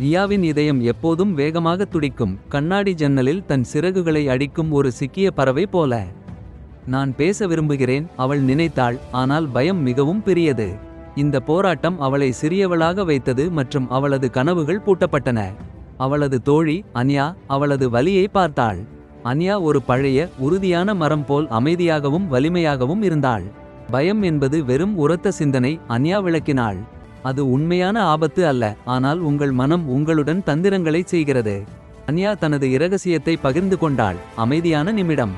ரியாவின் இதயம் எப்போதும் வேகமாக துடிக்கும். கண்ணாடி ஜன்னலில் தன் சிறகுகளை அடிக்கும் ஒரு சிக்கிய பறவை போல. நான் பேச விரும்புகிறேன் அவள் நினைத்தாள் ஆனால் பயம் மிகவும் பெரியது. இந்த போராட்டம் அவளை சிறியவளாக வைத்தது மற்றும் அவளது கனவுகள் பூட்டப்பட்டன. அவளது தோழி அன்யா அவளது வலியை பார்த்தாள். அன்யா ஒரு பழைய உறுதியான மரம் போல் அமைதியாகவும் வலிமையாகவும் இருந்தாள். பயம் என்பது வெறும் உரத்த சிந்தனை அன்யா விளக்கினாள். அது உண்மையான ஆபத்து அல்ல ஆனால் உங்கள் மனம் உங்களுடன் தந்திரங்களைச் செய்கிறது. அன்யா தனது இரகசியத்தை பகிர்ந்து கொண்டாள். அமைதியான நிமிடம்.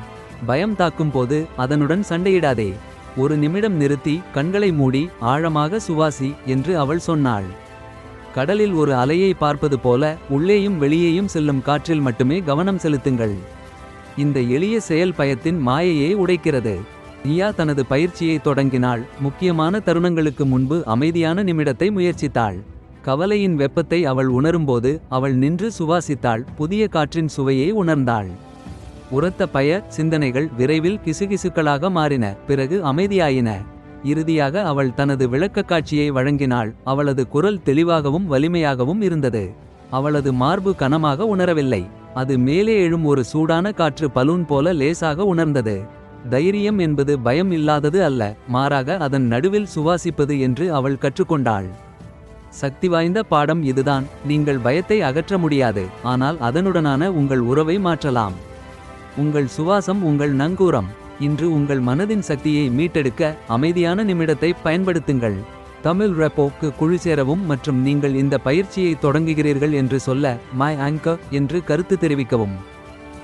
பயம் தாக்கும் போது அதனுடன் சண்டையிடாதே. ஒரு நிமிடம் நிறுத்தி கண்களை மூடி ஆழமாக சுவாசி என்று அவள் சொன்னாள். கடலில் ஒரு அலையை பார்ப்பது போல உள்ளேயும் வெளியேயும் செல்லும் காற்றில் மட்டுமே கவனம் செலுத்துங்கள். இந்த எளிய செயல் பயத்தின் மாயையை உடைக்கிறது. ரியா தனது பயிற்சியை தொடங்கினாள். முக்கியமான தருணங்களுக்கு முன்பு அமைதியான நிமிடத்தை முயற்சித்தாள். கவலையின் வெப்பத்தை அவள் உணரும்போது அவள் நின்று சுவாசித்தாள். புதிய காற்றின் சுவையை உணர்ந்தாள். உரத்த பய சிந்தனைகள் விரைவில் கிசுகிசுக்களாக மாறின. பிறகு அமைதியாயின. இறுதியாக அவள் தனது விளக்கக்காட்சியை வழங்கினாள். அவளது குரல் தெளிவாகவும் வலிமையாகவும் இருந்தது. அவளது மார்பு கனமாக உணரவில்லை. அது மேலே எழும் ஒரு சூடான காற்று பலூன் போல லேசாக உணர்ந்தது. தைரியம் என்பது பயம் இல்லாதது அல்ல மாறாக அதன் நடுவில் சுவாசிப்பது என்று அவள் கற்றுக்கொண்டாள். சக்தி வாய்ந்த பாடம் இதுதான் நீங்கள் பயத்தை அகற்ற முடியாது ஆனால் அதனுடனான உங்கள் உறவை மாற்றலாம். உங்கள் சுவாசம் உங்கள் நங்கூரம் இன்று உங்கள் மனதின் சக்தியை மீட்டெடுக்க அமைதியான நிமிடத்தை பயன்படுத்துங்கள். தமிழ் ரெப்போக்கு குழு சேரவும் மற்றும் நீங்கள் இந்த பயிற்சியை தொடங்குகிறீர்கள் என்று சொல்ல மை ஆங்கர் என்று கருத்து தெரிவிக்கவும்.